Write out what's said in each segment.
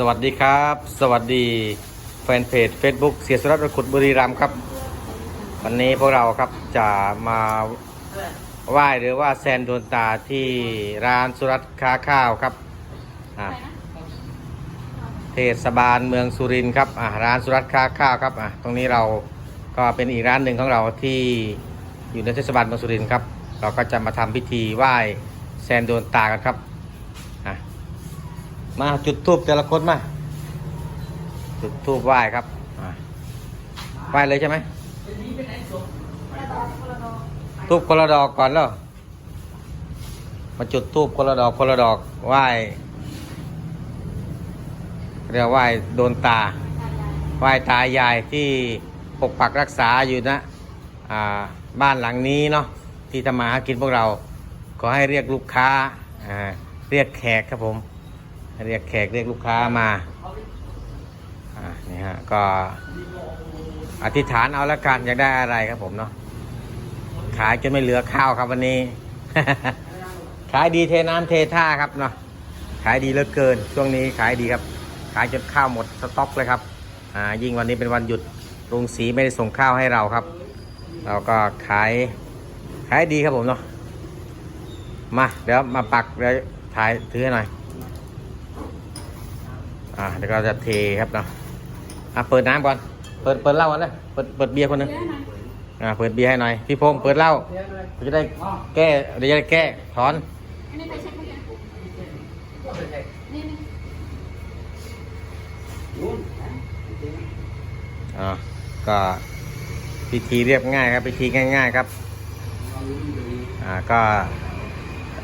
สวัสดีครับ สวัสดีแฟนเพจ Facebook เสียสรัตน์ขุดบุรีรัมย์ครับ วันนี้พวกเราครับจะมาไหว้หรือว่าแซนโดนตาที่ร้านสุรัตน์ค้าข้าวครับเทศบาลเมืองสุรินทร์ครับร้านสุรัตน์ค้าข้าวครับตรงนี้เราก็เป็นอีกร้านหนึ่งของเราที่อยู่ในเทศบาลเมืองสุรินทร์ครับ เราก็จะมาทำพิธีไหว้แซนโดนตากันครับ มาจุดทูบแต่ละคนมา จุดทูบไหว้ครับอะไหว้เลยใช่ไหมทูบคนละดอกก่อนแล้วมาจุดทูบคนละดอกคนละดอกไหว้เรียกว่าไหว้โดนตาไหว้ตายายที่ปกปักรักษาอยู่นะอ่าบ้านหลังนี้เนาะที่ทำมาหากินพวกเรา ขอให้เรียกลูกค้าอ่าเรียกแขกครับผม เรียกแขกเรียกลูกค้ามาอ่านี่ฮะก็อธิษฐานเอาละกันอยากได้อะไรครับผมเนาะขายจนไม่เหลือข้าวครับวันนี้ ขายดีเทน้ำเทท่าครับเนาะขายดีเหลือเกิน ช่วงนี้ขายดีครับ ขายจนข้าวหมดสต็อกเลยครับอ่ายิ่งวันนี้เป็นวันหยุดโรงสีไม่ได้ส่งข้าวให้เราครับ เราก็ขายขายดีครับผมเนาะมาเดี๋ยวมาปักเดี๋ยวถ่ายถือให้หน่อย อ่าเดี๋ยวเราจะเทครับเนาะอะเปิดน้ำก่อน เปิดเปิดเหล้าก่อนเลยเปิดเปิดเบียร์คนหนึงอ่าเปิดเบียร์ให้หน่อยพี่พงษ์เปิดเหล้าเราจะได้แก้เดี๋ยวจะได้แก้ถอนอันนี้ไปเช็คให้ยังนี่นี่อ่าก็พิธีเรียบง่ายครับพิธีง่าย ๆ ครับอ่าก็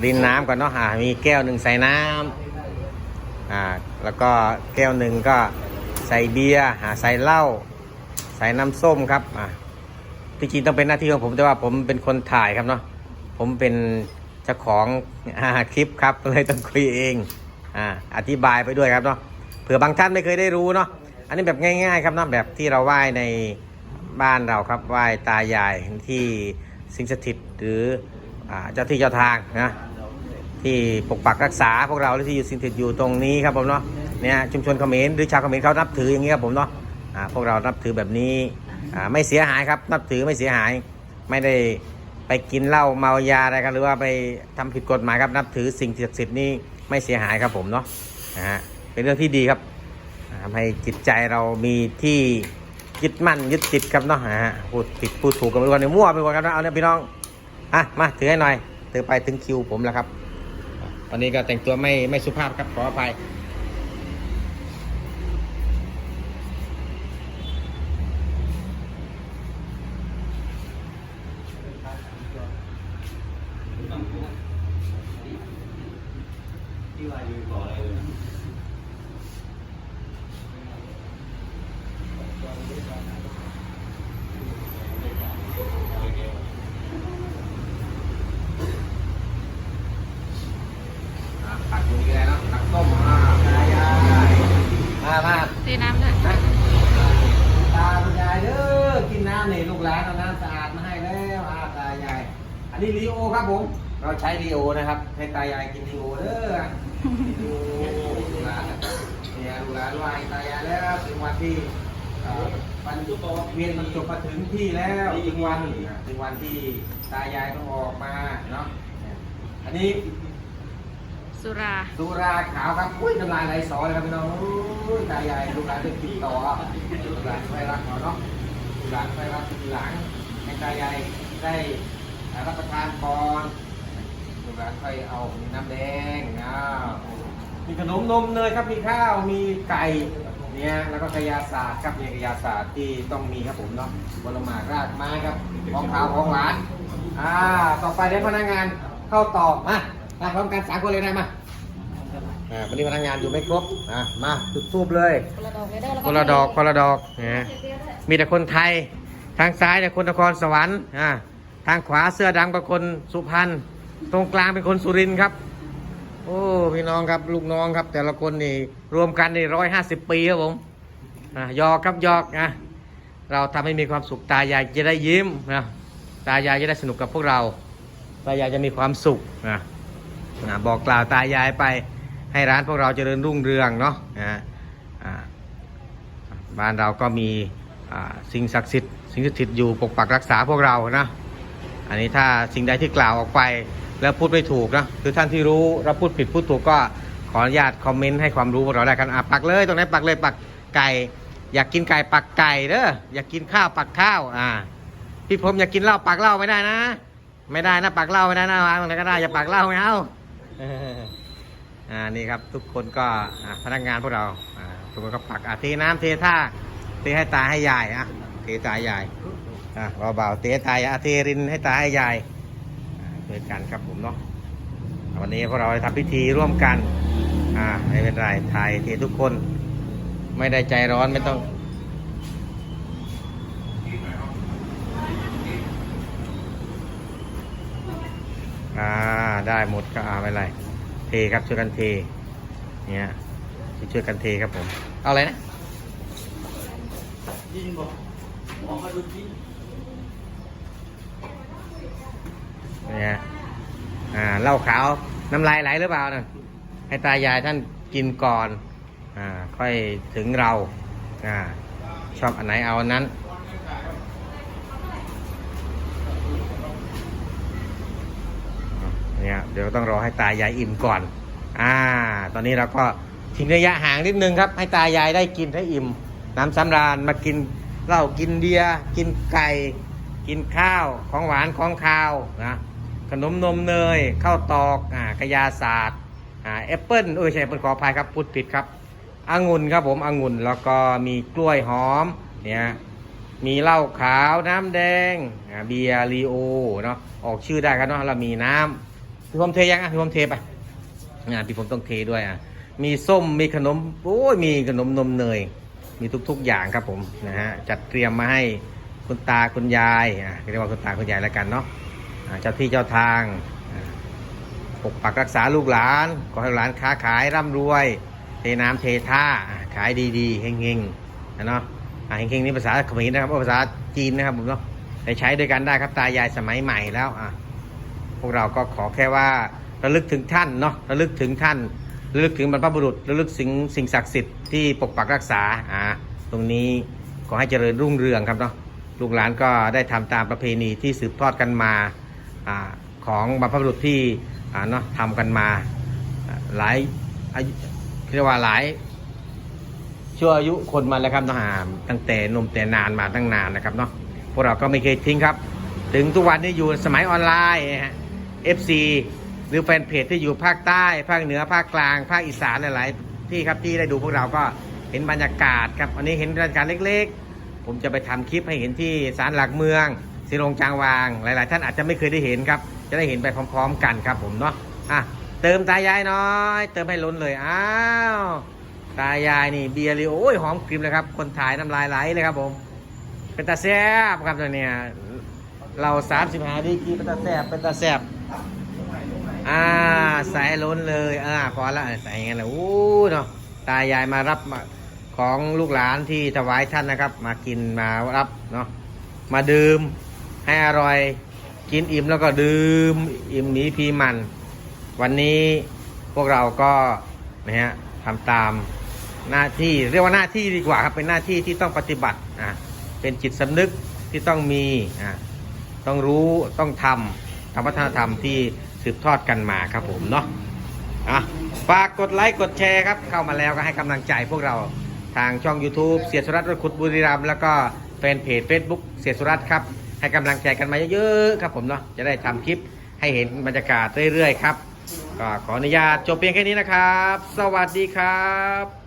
รินน้ำก่อนเนาะอ่ามีแก้วหนึ่งใส่น้ำอ่า แล้วก็แก้วหนึ่งก็ใส่เบียร์อ่าใส่เหล้าใส่น้ำส้มครับอ่าที่จริงต้องเป็นหน้าที่ของผมแต่ว่าผมเป็นคนถ่ายครับเนาะผมเป็นเจ้าของอคลิปครับเลยต้องคุยเองอ่าอธิบายไปด้วยครับเนาะเผื่อบางท่านไม่เคยได้รู้เนาะอันนี้แบบง่าย ๆ ครับเนาะแบบที่เราไหว้ในบ้านเราครับไหว้ตายายที่สิงสิทธิ์หรืออ่าเจ้าที่เจ้าทางนะที่ปกปักรักษาพวกเราที่อยู่สิงสถิตอยู่ตรงนี้ครับผมเนาะ เนี่ยชุมชนเขมรหรือชาวเขมรเขานับถืออย่างนี้ครับผมเนาะอ่าพวกเรานับถือแบบนี้อ่าไม่เสียหายครับ นับถือไม่เสียหาย ไม่ได้ไปกินเหล้าเมายาอะไรกันหรือว่าไปทำผิดกฎหมายครับนับถือสิ่งศักดิ์สิทธิ์นี่ไม่เสียหายครับผมเนาะนะฮะเป็นเรื่องที่ดีครับทำให้จิตใจเรามีที่ยึดมั่นยึดติดครับเนาะฮะพูดผิดพูดถูกกันไปวันนี้มั่วไปหมดครับนะเอาเนี่ยพี่น้องอะมาถือให้หน่อยถือไปถึงคิวผมแล้วครับวันนี้ก็แต่งตัวไม่ไม่สุภาพครับขออภัย อะตักตรงนี้แล้วตักต้มอ่ายายายมามาเทน้ำด้วยนะตาคุณยายเด้อกินน้ำเนี่ลูกหลานเอาน้ำสะอาดมาให้แล้วอาตายาย อันนี้ลีโอครับผม เราใช้ลีโอนะครับ ให้ตายายกินลีโอเด้อ ลีโอลูกหลานเนี่ยลูกหลานไหวตายายแล้วถึงวันที่เอ่อวันเวียนมันจบมาถึงที่แล้วถึงวันถึงวันที่ตายายต้องออกมาเนาะอันนี้ สุราสุราขาวครับอุ้ยน้ำลายไหลสอเลยครับพี่น้องอุ้ยตายายลูกหลานได้ปีต่อลูกหลานไม่รักเขาเนาะลูกหลานไม่รักลูกหลานให้ตายายได้รับประทานก่อน หลานค่อยเอา มีน้ำแดงอ้าวมีขนมนมเนยครับ มีข้าว มีไก่ เนี่ย แล้วก็กระยาศาสตร์ครับเนี่ยกระยาศาสตร์ที่ต้องมีครับผมเนาะบรมารากไม้ครับของขาวของหวาน อ่า ต่อไปเดี๋ยวพนักงานเข้าต่อ มามาพร้อมกันสามคนเลยได้มาอ่าวันนี้พนักงานอยู่ไม่ครบ อะ มาจุดทูบเลยคนละดอกเลยได้แล้วคนละดอกคนละดอกนะมีแต่คนไทย ทางซ้ายเนี่ยคนนครสวรรค์ อ่า ทางขวาเสื้อดำเป็นคนสุพรรณ ตรงกลางเป็นคนสุรินทร์ครับ โอ้พี่น้องครับลูกน้องครับ แต่ละคนนี่รวมกันนี่ร้อยห้าสิบปีครับผมอะยอกครับยอกนะเราทำให้มีความสุขตายายจะได้ยิ้มนะตายายจะได้สนุกกับพวกเรา ตายายจะมีความสุขนะนะบอกกล่าวตายายไปให้ร้านพวกเราเจริญรุ่งเรืองเนาะนะบ้านเราก็มีสิ่งศักดิ์สิทธิ์สิ่งศักดิ์สิทธิ์อยู่ปกปักรักษาพวกเรานะอันนี้ถ้าสิ่งใดที่กล่าวออกไป แล้วพูดไม่ถูกนะคือท่านที่รู้แล้วพูดผิดพูดถูกก็ขออนุญาตคอมเมนต์ให้ความรู้พวกเราได้กันอะปักเลยตรงไหนปักเลยปักไก่ อยากกินไก่ปักไก่เด้ออยากกินข้าวปักข้าวอ่าพี่ผมอยากกินเหล้าปักเหล้าไม่ได้นะ ไม่ได้นะปักเหล้าไม่ได้นะวางตรงไหนก็ได้อย่าปักเหล้าไม่เอาอ่านี่ครับทุกคนก็พนักงานพวกเราอ่าทุกคนก็ปักอะเทน้ำเทท่าเทให้ตาให้ยายอะเทตายายอะเบาๆเทตายอะเทรินให้ตาให้ยาย อ่าช่วยกันครับผมเนาะวันนี้พวกเราทำพิธีร่วมกันอ่าไม่เป็นไรถ่ายเททุกคนไม่ได้ใจร้อนไม่ต้องอ่าได้หมดก็อาไม่เป็นไรเทครับช่วยกันเทเนี่ยช่วยกันเทครับผม เอาอะไรนะยิงบอกมองมาดูที่ เนี่ยอ่าเหล้าขาวน้ำลายไหลหรือเปล่านะให้ตายายท่านกินก่อนอ่าค่อยถึงเราอ่าชอบอันไหนเอาอันนั้นเนี่ยเดี๋ยวต้องรอให้ตายายอิ่มก่อน อ่า ตอนนี้เราก็ทิ้งระยะห่างนิดนึงครับ ให้ตายายได้กินให้อิ่ม น้ำสำราญมากินเหล้ากินเบียร์กินไก่ กินข้าวของหวานของคาวนะ ขนมนมเนยข้าวตอกอ่ากระยาศาสตร์อ่าแอปเปิ้ลเออใช่แอปเปิ้ลขออภัยครับพูดผิดครับองุ่นครับผมองุ่นแล้วก็มีกล้วยหอมเนี่ยมีเหล้าขาวน้ำแดงอ่าเบียร์ลีโอเนาะออกชื่อได้ครับเนาะเรามีน้ำพี่ผมเทยังอะพี่ผมเทไปอ่าพี่ผมต้องเทด้วยอะมีส้มมีขนมโอ้ยมีขนมนมเนยมีทุกๆอย่างครับผมนะฮะจัดเตรียมมาให้คุณตาคุณยายอะเรียกว่าคุณตาคุณยายแล้วกันเนาะ เจ้าที่เจ้าทางปกปักรักษาลูกหลานขอให้หลานค้าขายร่ำรวย เทน้ำเทท่าขายดีๆเฮงๆนะเนาะอ่าเฮงๆนี่ภาษาเขมรนะครับภาษาจีนนะครับผมเนาะได้ใช้ด้วยกันได้ครับตายายสมัยใหม่แล้วอะพวกเราก็ขอแค่ว่าระลึกถึงท่านเนาะระลึกถึงท่านระลึกถึงบรรพบุรุษระลึกถึงสิ่งศักดิ์สิทธิ์ที่ปกปักรักษาอ่าตรงนี้ขอให้เจริญรุ่งเรืองครับเนาะลูกหลานก็ได้ทำตามประเพณีที่สืบทอดกันมา อของบรรพบุรุษที่เนาะทำกันมาหลายอายุเรียกว่าหลายชั่วอายุคนมาแล้วครับเนาะอ่าตั้งแต่นมแต่นานมาตั้งนานนะครับเนาะพวกเราก็ไม่เคยทิ้งครับ ถึงทุกวันนี้อยู่สมัยออนไลน์นะฮะ FC หรือแฟนเพจที่อยู่ภาคใต้ ภาคเหนือภาคกลาง ภาคอีสานหลาย ๆ ที่ครับที่ได้ดูพวกเราก็เห็นบรรยากาศครับวันนี้เห็นบรรยากาศเล็ก ๆ ผมจะไปทำคลิปให้เห็นที่ศาลหลักเมือง สิรงจางวาง หลาย ๆ ท่านอาจจะไม่เคยได้เห็นครับ จะได้เห็นไปพร้อม ๆ กันครับผมเนาะอะเติมตายายน้อย เติมให้ล้นเลยอ้าวตายายนี่เบียร์เลยโอ้ยหอมกริมเลยครับ คนถ่ายน้ำลายไหลเลยครับผมเป็นตาแซบครับตัวเนี้ยเราสามสิบห้าดีกีเป็นตาแซบเป็นตาแซบอ่าใส่ล้นเลยอ่าพอละใส่อย่างนั้นแหละโอ้เนาะตายายมารับมาของลูกหลานที่ถวายท่านนะครับ มากินมารับเนาะมาดื่ม ให้อร่อย กินอิ่มแล้วก็ดื่มอิ่มหนีพีมัน วันนี้พวกเราก็นะฮะทำตามหน้าที่เรียกว่าหน้าที่ดีกว่าครับเป็นหน้าที่ที่ต้องปฏิบัติอะเป็นจิตสำนึกที่ต้องมีอะต้องรู้ต้องทำทำวัฒนธรรมที่สืบทอดกันมาครับผมเนาะอะฝากกดไลค์กดแชร์ครับ เข้ามาแล้วก็ให้กำลังใจพวกเราทางช่อง YouTube เสียสุรัตน์รขุดบุรีรัมย์แล้วก็แฟนเพจ Facebook เสียสุรัตน์ครับ ให้กำลังใจกันมาเยอะๆครับผมเนาะจะได้ทำคลิปให้เห็นบรรยากาศเรื่อยๆครับก็ขออนุญาตจบเพียงแค่นี้นะครับ สวัสดีครับ